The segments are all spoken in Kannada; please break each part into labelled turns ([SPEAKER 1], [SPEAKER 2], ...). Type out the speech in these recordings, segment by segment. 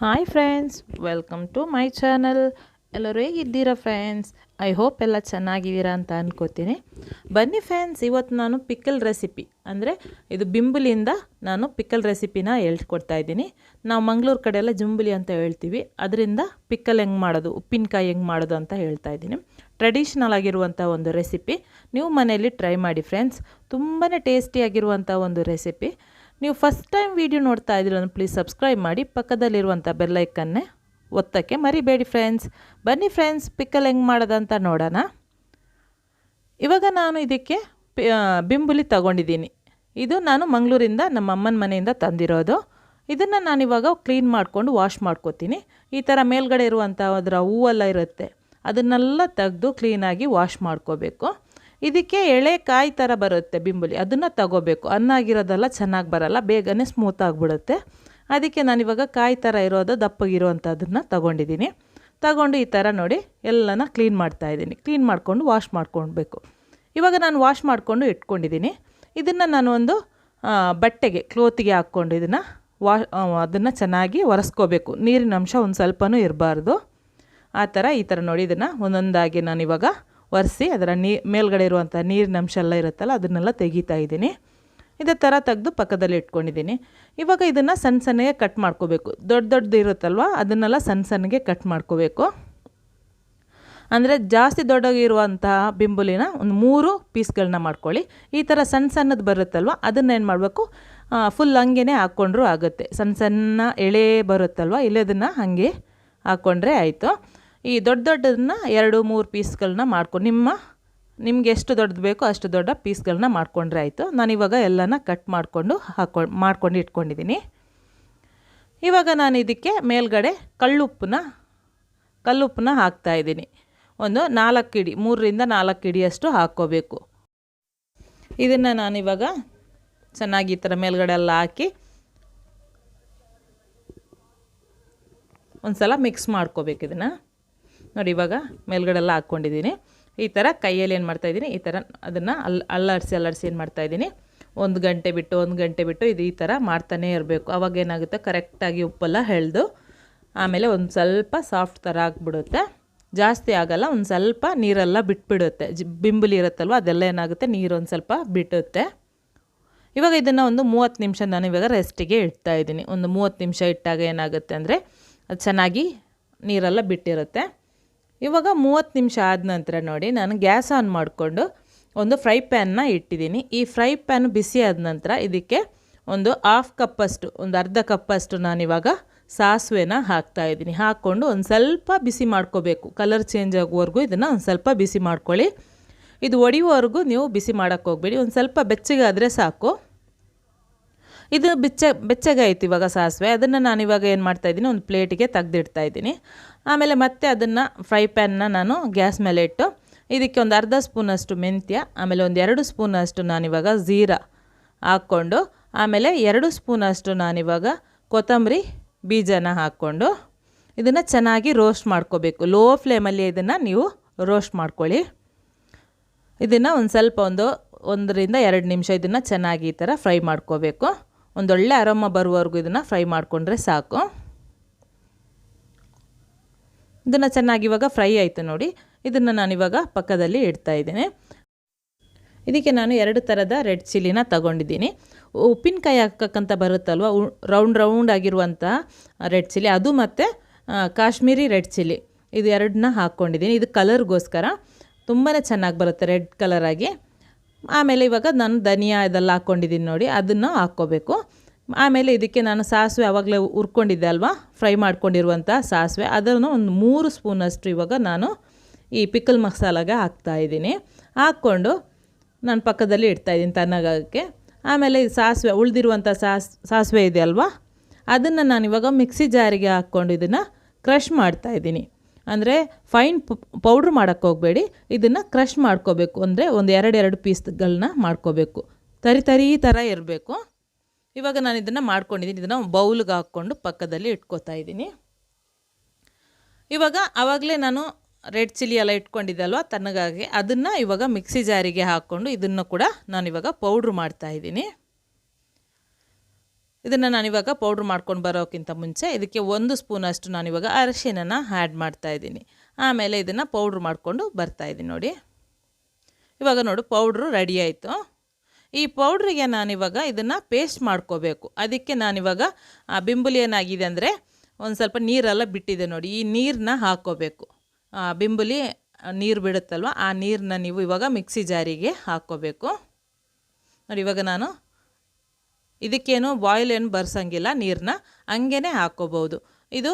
[SPEAKER 1] Hi friends welcome to my channel ಎಲ್ಲರೂ ಹೇಗಿದ್ದೀರಾ ಫ್ರೆಂಡ್ಸ್ ಐ ಹೋಪ್ ಎಲ್ಲ ಚೆನ್ನಾಗಿದ್ದೀರಾ ಅಂತ ಅಂದ್ಕೋತೀನಿ ಬನ್ನಿ ಫ್ರೆಂಡ್ಸ್ ಇವತ್ತು ನಾನು ಪಿಕ್ಕಲ್ ರೆಸಿಪಿ ಅಂದರೆ ಇದು ಬಿಂಬುಲಿಯಿಂದ ನಾನು ಪಿಕ್ಕಲ್ ರೆಸಿಪಿನ ಹೇಳ್ಕೊಡ್ತಾ ಇದ್ದೀನಿ. ನಾವು ಮಂಗಳೂರು ಕಡೆ ಜುಂಬುಲಿ ಅಂತ ಹೇಳ್ತೀವಿ. ಅದರಿಂದ ಪಿಕ್ಕಲ್ ಹೆಂಗೆ ಮಾಡೋದು, ಉಪ್ಪಿನಕಾಯಿ ಹೆಂಗೆ ಮಾಡೋದು ಅಂತ ಹೇಳ್ತಾ ಇದ್ದೀನಿ. ಟ್ರೆಡಿಷ್ನಲ್ ಆಗಿರುವಂಥ ಒಂದು ರೆಸಿಪಿ ನೀವು ಮನೆಯಲ್ಲಿ ಟ್ರೈ ಮಾಡಿ ಫ್ರೆಂಡ್ಸ್ ತುಂಬಾ ಟೇಸ್ಟಿಯಾಗಿರುವಂಥ ಒಂದು ರೆಸಿಪಿ ನೀವು ಫಸ್ಟ್ ಟೈಮ್ ವಿಡಿಯೋ ನೋಡ್ತಾ ಇದ್ದೀರ ಪ್ಲೀಸ್ ಸಬ್ಸ್ಕ್ರೈಬ್ ಮಾಡಿ ಪಕ್ಕದಲ್ಲಿರುವಂಥ ಬೆಲ್ಲೈಕನ್ನೇ ಒತ್ತಕ್ಕೆ ಮರಿಬೇಡಿ ಫ್ರೆಂಡ್ಸ್ ಬನ್ನಿ ಫ್ರೆಂಡ್ಸ್ ಪಿಕ್ಕಲ್ ಹೆಂಗೆ ಮಾಡೋದಂತ ನೋಡೋಣ. ಇವಾಗ ನಾನು ಇದಕ್ಕೆ ಬಿಂಬುಲಿ ತಗೊಂಡಿದ್ದೀನಿ. ಇದು ನಾನು ಮಂಗಳೂರಿಂದ ನಮ್ಮ ಅಮ್ಮನ ಮನೆಯಿಂದ ತಂದಿರೋದು. ಇದನ್ನು ನಾನಿವಾಗ ಕ್ಲೀನ್ ಮಾಡಿಕೊಂಡು ವಾಶ್ ಮಾಡ್ಕೋತೀನಿ. ಈ ಥರ ಮೇಲ್ಗಡೆ ಇರುವಂಥ ಅದರ ಹೂವೆಲ್ಲ ಇರುತ್ತೆ. ಅದನ್ನೆಲ್ಲ ತೆಗೆದು ಕ್ಲೀನಾಗಿ ವಾಶ್ ಮಾಡ್ಕೋಬೇಕು. ಇದಕ್ಕೆ ಎಳೆ ಕಾಯಿ ಥರ ಬರುತ್ತೆ ಬಿಂಬುಲಿ. ಅದನ್ನು ತಗೋಬೇಕು. ಅನ್ನ ಆಗಿರೋದೆಲ್ಲ ಚೆನ್ನಾಗಿ ಬರಲ್ಲ. ಬೇಗನೆ ಸ್ಮೂತ್ ಆಗಿಬಿಡುತ್ತೆ. ಅದಕ್ಕೆ ನಾನಿವಾಗ ಕಾಯಿ ಥರ ಇರೋದು ದಪ್ಪಗಿರುವಂಥದ್ದನ್ನು ತಗೊಂಡಿದ್ದೀನಿ ತಗೊಂಡು ಈ ಥರ ನೋಡಿ ಎಲ್ಲನ ಕ್ಲೀನ್ ಮಾಡ್ತಾ ಇದ್ದೀನಿ. ಕ್ಲೀನ್ ಮಾಡಿಕೊಂಡು ವಾಶ್ ಮಾಡ್ಕೊಳ್ಬೇಕು. ಇವಾಗ ನಾನು ವಾಶ್ ಮಾಡಿಕೊಂಡು ಇಟ್ಕೊಂಡಿದ್ದೀನಿ ಇದನ್ನು ನಾನು ಒಂದು ಬಟ್ಟೆಗೆ ಕ್ಲೋತಿಗೆ ಹಾಕ್ಕೊಂಡು ಇದನ್ನು ವಾ ಅದನ್ನು ಚೆನ್ನಾಗಿ ಒರೆಸ್ಕೋಬೇಕು. ನೀರಿನ ಅಂಶ ಒಂದು ಸ್ವಲ್ಪನೂ ಇರಬಾರ್ದು. ಆ ಥರ ಈ ಥರ ನೋಡಿ ಇದನ್ನು ಒಂದೊಂದಾಗಿ ನಾನು ಇವಾಗ ಒರೆಸಿ ಅದರ ನೀ ಮೇಲ್ಗಡೆ ಇರುವಂಥ ನೀರಿನ ಅಂಶ ಎಲ್ಲ ಇರುತ್ತಲ್ಲ, ಅದನ್ನೆಲ್ಲ ತೆಗಿತಾ ಇದ್ದೀನಿ. ಇದೇ ಥರ ತೆಗೆದು ಪಕ್ಕದಲ್ಲಿ ಇಟ್ಕೊಂಡಿದ್ದೀನಿ. ಇವಾಗ ಇದನ್ನು ಸಣ್ಣ ಸಣ್ಣಗೆ ಕಟ್ ಮಾಡ್ಕೋಬೇಕು. ದೊಡ್ಡ ದೊಡ್ಡದು ಇರುತ್ತಲ್ವ, ಅದನ್ನೆಲ್ಲ ಸಣ್ಣ ಸಣ್ಣಗೆ ಕಟ್ ಮಾಡ್ಕೋಬೇಕು. ಅಂದರೆ ಜಾಸ್ತಿ ದೊಡ್ಡಗಿರುವಂತಹ ಬಿಂಬುಲಿನ ಒಂದು ಮೂರು ಪೀಸ್ಗಳನ್ನ ಮಾಡ್ಕೊಳ್ಳಿ. ಈ ಥರ ಸಣ್ಣ ಸಣ್ಣದು ಬರುತ್ತಲ್ವ, ಅದನ್ನ ಏನು ಮಾಡಬೇಕು? ಫುಲ್ ಹಂಗೆ ಹಾಕ್ಕೊಂಡ್ರೂ ಆಗುತ್ತೆ. ಸಣ್ಣ ಸಣ್ಣ ಎಳೆ ಬರುತ್ತಲ್ವ ಇಲ್ಲದನ್ನು ಹಾಗೆ ಹಾಕ್ಕೊಂಡ್ರೆ ಆಯಿತು. ಈ ದೊಡ್ಡ ದೊಡ್ಡದನ್ನ ಎರಡು ಮೂರು ಪೀಸ್ಗಳನ್ನ ಮಾಡ್ಕೊ, ನಿಮ್ಮ, ನಿಮ್ಗೆ ಎಷ್ಟು ದೊಡ್ಡದು ಬೇಕೋ ಅಷ್ಟು ದೊಡ್ಡ ಪೀಸ್ಗಳನ್ನ ಮಾಡ್ಕೊಂಡ್ರೆ ಆಯಿತು. ನಾನಿವಾಗ ಎಲ್ಲನ ಕಟ್ ಮಾಡಿಕೊಂಡು ಹಾಕೊಂಡು ಮಾಡ್ಕೊಂಡು ಇಟ್ಕೊಂಡಿದ್ದೀನಿ ಇವಾಗ ನಾನು ಇದಕ್ಕೆ ಮೇಲ್ಗಡೆ ಕಳ್ಳುಪ್ಪನ್ನ ಕಲ್ಲುಪ್ಪನ್ನ ಹಾಕ್ತಾ ಇದ್ದೀನಿ. ಒಂದು ನಾಲ್ಕು ಇಡಿ, ಮೂರರಿಂದ ನಾಲ್ಕು ಇಡಿಯಷ್ಟು ಹಾಕ್ಕೋಬೇಕು. ಇದನ್ನು ನಾನಿವಾಗ ಚೆನ್ನಾಗಿ ಈ ಥರ ಮೇಲ್ಗಡೆ ಎಲ್ಲ ಹಾಕಿ ಒಂದು ಸಲ ಮಿಕ್ಸ್ ಮಾಡ್ಕೋಬೇಕು ಇದನ್ನು. ನೋಡಿ ಇವಾಗ ಮೇಲ್ಗಡೆಲ್ಲ ಹಾಕ್ಕೊಂಡಿದ್ದೀನಿ. ಈ ಥರ ಕೈಯಲ್ಲಿ ಏನು ಮಾಡ್ತಾಯಿದ್ದೀನಿ ಈ ಥರ ಅದನ್ನು ಅಲ್, ಅಲ್ಲಾಡಿಸಿ ಅಲ್ಲಾಡಿಸಿ ಏನು ಮಾಡ್ತಾಯಿದ್ದೀನಿ ಒಂದು ಗಂಟೆ ಬಿಟ್ಟು, ಒಂದು ಗಂಟೆ ಬಿಟ್ಟು ಇದು ಈ ಥರ ಮಾಡ್ತಾನೇ ಇರಬೇಕು. ಅವಾಗ ಏನಾಗುತ್ತೆ? ಕರೆಕ್ಟಾಗಿ ಉಪ್ಪೆಲ್ಲ ಹೆಳ್ದು ಆಮೇಲೆ ಒಂದು ಸ್ವಲ್ಪ ಸಾಫ್ಟ್ ಥರ ಆಗಿಬಿಡುತ್ತೆ. ಜಾಸ್ತಿ ಆಗಲ್ಲ, ಒಂದು ಸ್ವಲ್ಪ ನೀರೆಲ್ಲ ಬಿಟ್ಬಿಡುತ್ತೆ. ಜಿ, ಬಿಂಬುಲಿ ಇರುತ್ತಲ್ವ, ಅದೆಲ್ಲ ಏನಾಗುತ್ತೆ? ನೀರು ಒಂದು ಸ್ವಲ್ಪ ಬಿಟ್ಟುತ್ತೆ ಇವಾಗ ಇದನ್ನು ಒಂದು ಮೂವತ್ತು ನಿಮಿಷ ನಾನು ಇವಾಗ ರೆಸ್ಟಿಗೆ ಇಡ್ತಾ ಇದ್ದೀನಿ. ಒಂದು ಮೂವತ್ತು ನಿಮಿಷ ಇಟ್ಟಾಗ ಏನಾಗುತ್ತೆ ಅಂದರೆ, ಅದು ಚೆನ್ನಾಗಿ ನೀರೆಲ್ಲ ಬಿಟ್ಟಿರುತ್ತೆ. ಇವಾಗ ಮೂವತ್ತು ನಿಮಿಷ ಆದ ನಂತರ ನೋಡಿ ನಾನು ಗ್ಯಾಸ್ ಆನ್ ಮಾಡಿಕೊಂಡು ಒಂದು ಫ್ರೈ ಪ್ಯಾನ್ನ ಇಟ್ಟಿದ್ದೀನಿ. ಈ ಫ್ರೈ ಪ್ಯಾನ್ ಬಿಸಿ ಆದ ನಂತರ ಇದಕ್ಕೆ ಒಂದು ಹಾಫ್ ಕಪ್ಪಷ್ಟು ಒಂದು ಅರ್ಧ ಕಪ್ಪಷ್ಟು ನಾನಿವಾಗ ಸಾಸಿವೆನ ಹಾಕ್ತಾ ಇದ್ದೀನಿ. ಹಾಕ್ಕೊಂಡು ಒಂದು ಸ್ವಲ್ಪ ಬಿಸಿ ಮಾಡ್ಕೋಬೇಕು. ಕಲರ್ ಚೇಂಜ್ ಆಗುವವರೆಗೂ ಇದನ್ನು ಒಂದು ಸ್ವಲ್ಪ ಬಿಸಿ ಮಾಡ್ಕೊಳ್ಳಿ. ಇದು ಒಡೆಯುವವರೆಗೂ ನೀವು ಬಿಸಿ ಮಾಡೋಕ್ಕೆ ಹೋಗಬೇಡಿ. ಒಂದು ಸ್ವಲ್ಪ ಬೆಚ್ಚಗಾದರೆ ಸಾಕು. ಇದು ಬೆಚ್ಚ ಬೆಚ್ಚಗಾಯಿತು ಇವಾಗ ಸಾಸಿವೆ. ಅದನ್ನು ನಾನು ಇವಾಗ ಏನು ಮಾಡ್ತಾ ಇದ್ದೀನಿ, ಒಂದು ಪ್ಲೇಟಿಗೆ ತೆಗ್ದಿಡ್ತಾ ಇದ್ದೀನಿ. ಆಮೇಲೆ ಮತ್ತೆ ಅದನ್ನು ಫ್ರೈ ಪ್ಯಾನ್ನ ನಾನು ಗ್ಯಾಸ್ ಮೇಲೆ ಇಟ್ಟು, ಇದಕ್ಕೆ ಒಂದು ಅರ್ಧ ಸ್ಪೂನಷ್ಟು ಮೆಂತ್ಯ, ಆಮೇಲೆ ಒಂದು ಎರಡು ಸ್ಪೂನಷ್ಟು ನಾನಿವಾಗ ಜೀರಾ ಹಾಕ್ಕೊಂಡು, ಆಮೇಲೆ ಎರಡು ಸ್ಪೂನಷ್ಟು ನಾನಿವಾಗ ಕೊತ್ತಂಬರಿ ಬೀಜನ ಹಾಕ್ಕೊಂಡು, ಇದನ್ನು ಚೆನ್ನಾಗಿ ರೋಸ್ಟ್ ಮಾಡ್ಕೋಬೇಕು. ಲೋ ಫ್ಲೇಮಲ್ಲಿ ಇದನ್ನು ನೀವು ರೋಸ್ಟ್ ಮಾಡ್ಕೊಳ್ಳಿ. ಇದನ್ನು ಒಂದು ಸ್ವಲ್ಪ ಒಂದು ಒಂದರಿಂದ ಎರಡು ನಿಮಿಷ ಇದನ್ನು ಚೆನ್ನಾಗಿ ಈ ಥರ ಫ್ರೈ ಮಾಡ್ಕೋಬೇಕು. ಒಂದೊಳ್ಳೆ ಅರೋಮ ಬರುವವರೆಗೂ ಇದನ್ನು ಫ್ರೈ ಮಾಡಿಕೊಂಡ್ರೆ ಸಾಕು. ಇದನ್ನು ಚೆನ್ನಾಗಿ ಇವಾಗ ಫ್ರೈ ಆಯಿತು ನೋಡಿ. ಇದನ್ನು ನಾನಿವಾಗ ಪಕ್ಕದಲ್ಲಿ ಇಡ್ತಾ ಇದ್ದೀನಿ. ಇದಕ್ಕೆ ನಾನು ಎರಡು ಥರದ ರೆಡ್ ಚಿಲ್ಲಿನ ತಗೊಂಡಿದ್ದೀನಿ. ಉಪ್ಪಿನಕಾಯಿ ಹಾಕಕ್ಕಂತ ಬರುತ್ತಲ್ವ ರೌಂಡ್ ರೌಂಡ್ ಆಗಿರುವಂಥ ರೆಡ್ ಚಿಲ್ಲಿ ಅದು ಮತ್ತು ಕಾಶ್ಮೀರಿ ರೆಡ್ ಚಿಲ್ಲಿ ಇದು ಎರಡನ್ನ ಹಾಕ್ಕೊಂಡಿದ್ದೀನಿ ಇದು ಕಲರ್ಗೋಸ್ಕರ ತುಂಬಾ ಚೆನ್ನಾಗಿ ಬರುತ್ತೆ ರೆಡ್ ಕಲರಾಗಿ ಆಮೇಲೆ ಇವಾಗ ನಾನು ಧನಿಯಾ ಇದೆಲ್ಲ ಹಾಕ್ಕೊಂಡಿದ್ದೀನಿ ನೋಡಿ, ಅದನ್ನು ಹಾಕ್ಕೋಬೇಕು. ಆಮೇಲೆ ಇದಕ್ಕೆ ನಾನು ಸಾಸಿವೆ ಆವಾಗಲೇ ಹುರ್ಕೊಂಡಿದ್ದೆ ಅಲ್ವಾ? ಫ್ರೈ ಮಾಡ್ಕೊಂಡಿರುವಂಥ ಸಾಸಿವೆ. ಅದನ್ನು ಒಂದು ಮೂರು ಸ್ಪೂನಷ್ಟು ಇವಾಗ ನಾನು ಈ ಪಿಕಲ್ ಮಸಾಲಾಗೆ ಹಾಕ್ತಾಯಿದ್ದೀನಿ ಹಾಕ್ಕೊಂಡು ನಾನು ಪಕ್ಕದಲ್ಲಿ ಇಡ್ತಾಯಿದ್ದೀನಿ ತಣ್ಣಗಾಗಕ್ಕೆ. ಆಮೇಲೆ ಸಾಸಿವೆ, ಉಳಿದಿರುವಂಥ ಸಾಸ್, ಸಾಸಿವೆ ಇದೆ ಅಲ್ವಾ ಅದನ್ನು ನಾನು ಇವಾಗ ಮಿಕ್ಸಿ ಜಾರಿಗೆ ಹಾಕ್ಕೊಂಡು ಇದನ್ನು ಕ್ರಷ್ ಮಾಡ್ತಾಯಿದ್ದೀನಿ ಅಂದರೆ ಫೈನ್ ಪೌಡ್ರ್ ಮಾಡೋಕ್ಕೆ ಹೋಗಬೇಡಿ. ಇದನ್ನು ಕ್ರಷ್ ಮಾಡ್ಕೋಬೇಕು. ಅಂದರೆ ಒಂದು ಎರಡು ಎರಡು ಪೀಸ್ಗಳನ್ನ ಮಾಡ್ಕೋಬೇಕು. ತರಿ ತರಿ ಥರ ಇರಬೇಕು. ಇವಾಗ ನಾನು ಇದನ್ನು ಮಾಡ್ಕೊಂಡಿದ್ದೀನಿ ಇದನ್ನು ಬೌಲ್ಗೆ ಹಾಕ್ಕೊಂಡು ಪಕ್ಕದಲ್ಲಿ ಇಟ್ಕೋತಾ ಇದ್ದೀನಿ ಇವಾಗ ಆವಾಗಲೇ ನಾನು ರೆಡ್ ಚಿಲ್ಲಿ ಎಲ್ಲ ಇಟ್ಕೊಂಡಿದ್ದೆ ಅಲ್ವಾ ತಣ್ಣಗಾಗಿ, ಅದನ್ನು ಇವಾಗ ಮಿಕ್ಸಿ ಜಾರಿಗೆ ಹಾಕ್ಕೊಂಡು ಇದನ್ನು ಕೂಡ ನಾನು ಇವಾಗ ಪೌಡ್ರ್ ಮಾಡ್ತಾ ಇದ್ದೀನಿ ಇದನ್ನು ನಾನಿವಾಗ ಪೌಡ್ರ್ ಮಾಡ್ಕೊಂಡು ಬರೋಕ್ಕಿಂತ ಮುಂಚೆ ಇದಕ್ಕೆ ಒಂದು ಸ್ಪೂನಷ್ಟು ನಾನಿವಾಗ ಅರಶಿನನ ಆ್ಯಡ್ ಮಾಡ್ತಾಯಿದ್ದೀನಿ ಆಮೇಲೆ ಇದನ್ನು ಪೌಡ್ರ್ ಮಾಡಿಕೊಂಡು ಬರ್ತಾಯಿದ್ದೀನಿ ನೋಡಿ. ಇವಾಗ ನೋಡು ಪೌಡ್ರು ರೆಡಿ ಆಯಿತು. ಈ ಪೌಡ್ರಿಗೆ ನಾನಿವಾಗ ಇದನ್ನು ಪೇಸ್ಟ್ ಮಾಡ್ಕೋಬೇಕು. ಅದಕ್ಕೆ ನಾನಿವಾಗ ಬಿಂಬುಲಿ ಏನಾಗಿದೆ ಅಂದರೆ ಒಂದು ಸ್ವಲ್ಪ ನೀರೆಲ್ಲ ಬಿಟ್ಟಿದೆ ನೋಡಿ. ಈ ನೀರನ್ನ ಹಾಕ್ಕೋಬೇಕು ಬಿಂಬುಲಿ ನೀರು ಬಿಡುತ್ತಲ್ವ, ಆ ನೀರನ್ನ ನೀವು ಇವಾಗ ಮಿಕ್ಸಿ ಜಾರಿಗೆ ಹಾಕ್ಕೋಬೇಕು ನೋಡಿ, ಇವಾಗ ನಾನು ಇದಕ್ಕೇನು ಬಾಯ್ಲ್ ಏನು ಬರ್ಸಂಗಿಲ್ಲ ನೀರನ್ನ ಹಂಗೇ ಹಾಕ್ಕೋಬೋದು ಇದು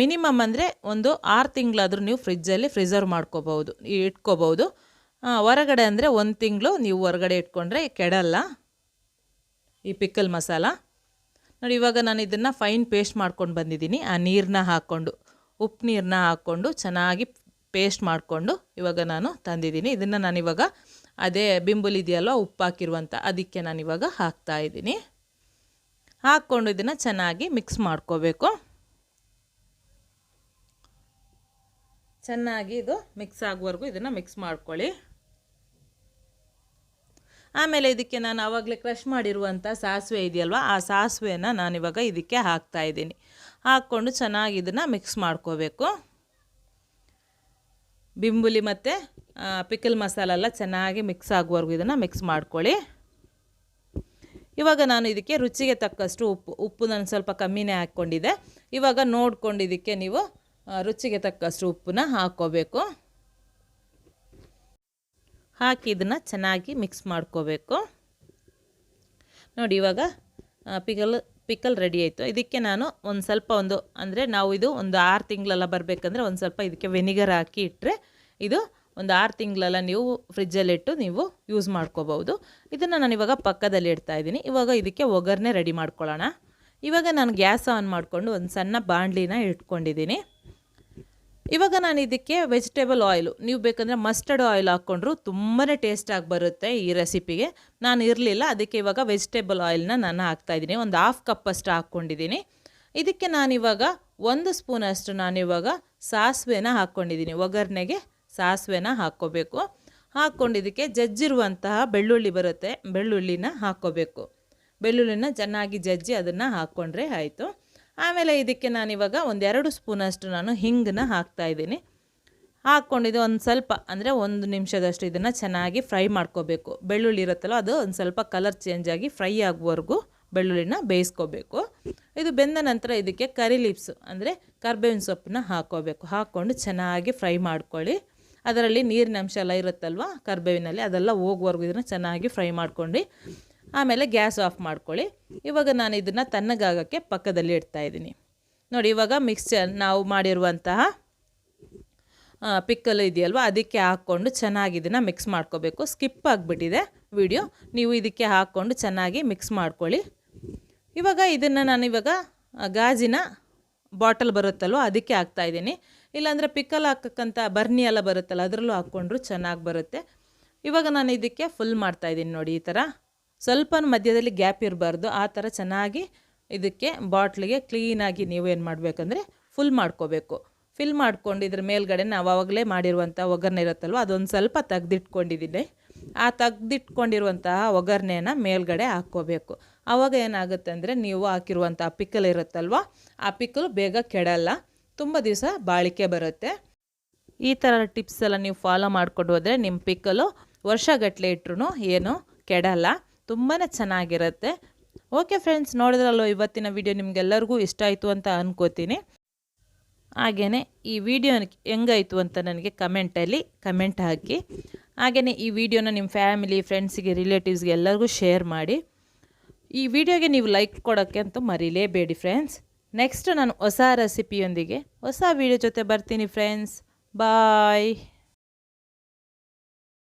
[SPEAKER 1] ಮಿನಿಮಮ್ ಅಂದರೆ ಒಂದು ಆರು ತಿಂಗಳಾದರೂ ನೀವು ಫ್ರಿಜ್ಜಲ್ಲಿ ಫ್ರಿಸರ್ವ್ ಮಾಡ್ಕೋಬೋದು ಇಟ್ಕೋಬೋದು ಹೊರಗಡೆ ಅಂದರೆ ಒಂದು ತಿಂಗಳು ನೀವು ಹೊರಗಡೆ ಇಟ್ಕೊಂಡ್ರೆ ಕೆಡಲ್ಲ ಈ ಪಿಕ್ಕಲ್ ಮಸಾಲ. ನೋಡಿ, ಇವಾಗ ನಾನು ಇದನ್ನು ಫೈನ್ ಪೇಸ್ಟ್ ಮಾಡ್ಕೊಂಡು ಬಂದಿದ್ದೀನಿ. ಆ ನೀರನ್ನ ಹಾಕ್ಕೊಂಡು, ಉಪ್ಪು ನೀರನ್ನ ಹಾಕ್ಕೊಂಡು ಚೆನ್ನಾಗಿ ಪೇಸ್ಟ್ ಮಾಡಿಕೊಂಡು ಇವಾಗ ನಾನು ತಂದಿದ್ದೀನಿ. ಇದನ್ನು ನಾನಿವಾಗ ಅದೇ ಬಿಂಬುಲಿದೆಯಲ್ವ ಉಪ್ಪು ಹಾಕಿರುವಂಥ ಅದಕ್ಕೆ ಇವಾಗ ಹಾಕ್ತಾ ಇದ್ದೀನಿ. ಹಾಕ್ಕೊಂಡು ಇದನ್ನು ಚೆನ್ನಾಗಿ ಮಿಕ್ಸ್ ಮಾಡ್ಕೋಬೇಕು. ಚೆನ್ನಾಗಿ ಇದು ಮಿಕ್ಸ್ ಆಗುವವರೆಗೂ ಇದನ್ನು ಮಿಕ್ಸ್ ಮಾಡ್ಕೊಳ್ಳಿ. ಆಮೇಲೆ ಇದಕ್ಕೆ ನಾನು ಆವಾಗಲೇ ಕ್ರಷ್ ಮಾಡಿರುವಂಥ ಸಾಸಿವೆ ಇದೆಯಲ್ವ, ಆ ಸಾಸಿವೆನ ನಾನಿವಾಗ ಇದಕ್ಕೆ ಹಾಕ್ತಾ ಇದ್ದೀನಿ. ಹಾಕ್ಕೊಂಡು ಚೆನ್ನಾಗಿ ಇದನ್ನು ಮಿಕ್ಸ್ ಮಾಡ್ಕೋಬೇಕು. ಬಿಂಬುಲಿ ಮತ್ತು ಪಿಕಲ್ ಮಸಾಲ ಎಲ್ಲ ಚೆನ್ನಾಗಿ ಮಿಕ್ಸ್ ಆಗುವವರೆಗೂ ಇದನ್ನು ಮಿಕ್ಸ್ ಮಾಡ್ಕೊಳ್ಳಿ. ಇವಾಗ ನಾನು ಇದಕ್ಕೆ ರುಚಿಗೆ ತಕ್ಕಷ್ಟು ಉಪ್ಪು ಉಪ್ಪು ನಾನು ಸ್ವಲ್ಪ ಕಮ್ಮಿನೇ ಹಾಕ್ಕೊಂಡಿದ್ದೆ. ಇವಾಗ ನೋಡ್ಕೊಂಡು ಇದಕ್ಕೆ ನೀವು ರುಚಿಗೆ ತಕ್ಕಷ್ಟು ಉಪ್ಪನ್ನ ಹಾಕ್ಕೋಬೇಕು. ಹಾಕಿ ಇದನ್ನು ಚೆನ್ನಾಗಿ ಮಿಕ್ಸ್ ಮಾಡ್ಕೋಬೇಕು. ನೋಡಿ ಇವಾಗ ಪಿಕಲ್ ಪಿಕಲ್ ರೆಡಿ ಆಯಿತು. ಇದಕ್ಕೆ ನಾನು ಒಂದು ಸ್ವಲ್ಪ ಒಂದು, ಅಂದರೆ ನಾವು ಇದು ಒಂದು ಆರು ತಿಂಗಳೆಲ್ಲ ಬರಬೇಕಂದ್ರೆ ಒಂದು ಸ್ವಲ್ಪ ಇದಕ್ಕೆ ವೆನಿಗರ್ ಹಾಕಿ ಇಟ್ಟರೆ ಇದು ಒಂದು ಆರು ತಿಂಗಳೆಲ್ಲ ನೀವು ಫ್ರಿಜ್ಜಲ್ಲಿಟ್ಟು ನೀವು ಯೂಸ್ ಮಾಡ್ಕೋಬೋದು ಇದನ್ನು ನಾನು ಇವಾಗ ಪಕ್ಕದಲ್ಲಿ ಇಡ್ತಾ ಇದ್ದೀನಿ. ಇವಾಗ ಇದಕ್ಕೆ ಒಗ್ಗರಣೆ ರೆಡಿ ಮಾಡ್ಕೊಳ್ಳೋಣ. ಇವಾಗ ನಾನು ಗ್ಯಾಸ್ ಆನ್ ಮಾಡಿಕೊಂಡು ಒಂದು ಸಣ್ಣ ಬಾಣಲಿನ ಇಟ್ಕೊಂಡಿದ್ದೀನಿ. ಇವಾಗ ನಾನು ಇದಕ್ಕೆ ವೆಜಿಟೇಬಲ್ ಆಯಿಲು ನೀವು ಬೇಕಂದರೆ ಮಸ್ಟರ್ಡ್ ಆಯಿಲ್ ಹಾಕ್ಕೊಂಡ್ರು ತುಂಬಾ ಟೇಸ್ಟಾಗಿ ಬರುತ್ತೆ ಈ ರೆಸಿಪಿಗೆ ನಾನು ಇರಲಿಲ್ಲ, ಅದಕ್ಕೆ ಇವಾಗ ವೆಜಿಟೇಬಲ್ ಆಯಿಲ್ನ ನಾನು ಹಾಕ್ತಾಯಿದ್ದೀನಿ ಒಂದು ಹಾಫ್ ಕಪ್ಪಷ್ಟು ಹಾಕ್ಕೊಂಡಿದ್ದೀನಿ. ಇದಕ್ಕೆ ನಾನಿವಾಗ ಒಂದು ಸ್ಪೂನಷ್ಟು ನಾನಿವಾಗ ಸಾಸಿವೆನ ಹಾಕ್ಕೊಂಡಿದ್ದೀನಿ. ಒಗ್ಗರಣೆಗೆ ಸಾಸಿವೆನ ಹಾಕ್ಕೋಬೇಕು. ಹಾಕ್ಕೊಂಡಿದ್ದಕ್ಕೆ ಜಜ್ಜಿರುವಂತಹ ಬೆಳ್ಳುಳ್ಳಿ ಬರುತ್ತೆ, ಬೆಳ್ಳುಳ್ಳಿನ ಹಾಕ್ಕೋಬೇಕು. ಬೆಳ್ಳುಳ್ಳಿನ ಚೆನ್ನಾಗಿ ಜಜ್ಜಿ ಅದನ್ನು ಹಾಕ್ಕೊಂಡ್ರೆ ಆಯಿತು. ಆಮೇಲೆ ಇದಕ್ಕೆ ನಾನಿವಾಗ ಒಂದೆರಡು ಸ್ಪೂನಷ್ಟು ನಾನು ಹಿಂಗನ್ನ ಹಾಕ್ತಾಯಿದ್ದೀನಿ ಹಾಕ್ಕೊಂಡಿದ್ದು ಒಂದು ಸ್ವಲ್ಪ, ಅಂದರೆ ಒಂದು ನಿಮಿಷದಷ್ಟು ಇದನ್ನು ಚೆನ್ನಾಗಿ ಫ್ರೈ ಮಾಡ್ಕೋಬೇಕು. ಬೆಳ್ಳುಳ್ಳಿ ಇರುತ್ತಲ್ಲ, ಅದು ಒಂದು ಸ್ವಲ್ಪ ಕಲರ್ ಚೇಂಜ್ ಆಗಿ ಫ್ರೈ ಆಗುವವರೆಗೂ ಬೆಳ್ಳುಳ್ಳಿನ ಬೇಯಿಸ್ಕೋಬೇಕು. ಇದು ಬೆಂದ ನಂತರ ಇದಕ್ಕೆ ಕರಿ ಲೀವ್ಸು ಅಂದರೆ ಕರ್ಬೇವಿನ ಸೊಪ್ಪನ್ನ ಹಾಕ್ಕೋಬೇಕು ಹಾಕ್ಕೊಂಡು ಚೆನ್ನಾಗಿ ಫ್ರೈ ಮಾಡ್ಕೊಳ್ಳಿ. ಅದರಲ್ಲಿ ನೀರಿನ ಅಂಶ ಎಲ್ಲ ಇರುತ್ತಲ್ವ, ಕರ್ಬೇವಿನಲ್ಲಿ ಅದೆಲ್ಲ ಹೋಗುವವರೆಗೂ ಇದನ್ನು ಚೆನ್ನಾಗಿ ಫ್ರೈ ಮಾಡ್ಕೊಂಡು ಆಮೇಲೆ ಗ್ಯಾಸ್ ಆಫ್ ಮಾಡ್ಕೊಳ್ಳಿ. ಇವಾಗ ನಾನು ಇದನ್ನು ತಣ್ಣಗಾಗೋಕ್ಕೆ ಪಕ್ಕದಲ್ಲಿ ಇಡ್ತಾ ಇದ್ದೀನಿ. ನೋಡಿ, ಇವಾಗ ಮಿಕ್ಸ್ಚರ್ ನಾವು ಮಾಡಿರುವಂತಹ ಪಿಕ್ಕಲು ಇದೆಯಲ್ವ, ಅದಕ್ಕೆ ಹಾಕ್ಕೊಂಡು ಚೆನ್ನಾಗಿ ಇದನ್ನು ಮಿಕ್ಸ್ ಮಾಡ್ಕೋಬೇಕು. ಸ್ಕಿಪ್ ಆಗಿಬಿಟ್ಟಿದೆ ವಿಡಿಯೋ ನೀವು ಇದಕ್ಕೆ ಹಾಕ್ಕೊಂಡು ಚೆನ್ನಾಗಿ ಮಿಕ್ಸ್ ಮಾಡ್ಕೊಳ್ಳಿ. ಇವಾಗ ಇದನ್ನು ನಾನು ಇವಾಗ ಗಾಜಿನ ಬಾಟಲ್ ಬರುತ್ತಲ್ವ, ಅದಕ್ಕೆ ಹಾಕ್ತಾ ಇದ್ದೀನಿ. ಇಲ್ಲಾಂದರೆ ಪಿಕ್ಕಲ್ ಹಾಕಕ್ಕಂಥ ಬರ್ನಿ ಎಲ್ಲ ಬರುತ್ತಲ್ಲ, ಅದರಲ್ಲೂ ಹಾಕ್ಕೊಂಡ್ರು ಚೆನ್ನಾಗಿ ಬರುತ್ತೆ. ಇವಾಗ ನಾನು ಇದಕ್ಕೆ ಫುಲ್ ಮಾಡ್ತಾಯಿದ್ದೀನಿ ನೋಡಿ ಈ ಥರ ಸ್ವಲ್ಪ ಮಧ್ಯದಲ್ಲಿ ಗ್ಯಾಪ್ ಇರಬಾರ್ದು. ಆ ಥರ ಚೆನ್ನಾಗಿ ಇದಕ್ಕೆ ಬಾಟ್ಲಿಗೆ ಕ್ಲೀನಾಗಿ ನೀವು ಏನು ಮಾಡಬೇಕಂದ್ರೆ ಫುಲ್ ಮಾಡ್ಕೋಬೇಕು. ಫಿಲ್ ಮಾಡ್ಕೊಂಡು ಇದ್ರ ಮೇಲ್ಗಡೆ ನಾವು ಆವಾಗಲೇ ಮಾಡಿರುವಂಥ ಒಗ್ಗರಣೆ ಇರುತ್ತಲ್ವ, ಅದೊಂದು ಸ್ವಲ್ಪ ತೆಗ್ದಿಟ್ಕೊಂಡಿದ್ದೀನಿ. ಆ ತೆಗ್ದಿಟ್ಕೊಂಡಿರುವಂತಹ ಒಗ್ಗರಣೆನ ಮೇಲ್ಗಡೆ ಹಾಕ್ಕೋಬೇಕು. ಆವಾಗ ಏನಾಗುತ್ತೆ ಅಂದರೆ ನೀವು ಹಾಕಿರುವಂಥ ಪಿಕ್ಕಲ್ ಇರುತ್ತಲ್ವ, ಆ ಪಿಕ್ಕಲು ಬೇಗ ಕೆಡಲ್ಲ, ತುಂಬ ದಿವಸ ಬಾಳಿಕೆ ಬರುತ್ತೆ. ಈ ಥರ ಟಿಪ್ಸ್ ಎಲ್ಲ ನೀವು ಫಾಲೋ ಮಾಡ್ಕೊಂಡು ಹೋದರೆ ನಿಮ್ಮ ಪಿಕ್ಕಲು ವರ್ಷಗಟ್ಟಲೆ ಇಟ್ರು ಏನು ಕೆಡಲ್ಲ. ತುಂಬಾ ಚೆನ್ನಾಗಿರುತ್ತೆ. ಓಕೆ ಫ್ರೆಂಡ್ಸ್ ನೋಡಿದ್ರಲ್ಲೋ ಇವತ್ತಿನ ವಿಡಿಯೋ ನಿಮಗೆಲ್ಲರಿಗೂ ಇಷ್ಟ ಆಯಿತು ಅಂತ ಅಂದ್ಕೋತೀನಿ ಹಾಗೆಯೇ ಈ ವಿಡಿಯೋ ಹೆಂಗಾಯಿತು ಅಂತ ನನಗೆ ಕಮೆಂಟಲ್ಲಿ ಕಮೆಂಟ್ ಹಾಕಿ. ಹಾಗೆಯೇ ಈ ವಿಡಿಯೋನ ನಿಮ್ಮ ಫ್ಯಾಮಿಲಿ ಫ್ರೆಂಡ್ಸಿಗೆ ರಿಲೇಟಿವ್ಸ್ಗೆ ಎಲ್ಲರಿಗೂ ಶೇರ್ ಮಾಡಿ. ಈ ವಿಡಿಯೋಗೆ ನೀವು ಲೈಕ್ ಕೊಡೋಕ್ಕೆ ಅಂತೂ ಮರೀಲೇಬೇಡಿ ಫ್ರೆಂಡ್ಸ್ ನೆಕ್ಸ್ಟ್ ನಾನು ಹೊಸ ರೆಸಿಪಿಯೊಂದಿಗೆ ಹೊಸ ವಿಡಿಯೋ ಜೊತೆ ಬರ್ತೀನಿ ಫ್ರೆಂಡ್ಸ್ ಬಾಯ್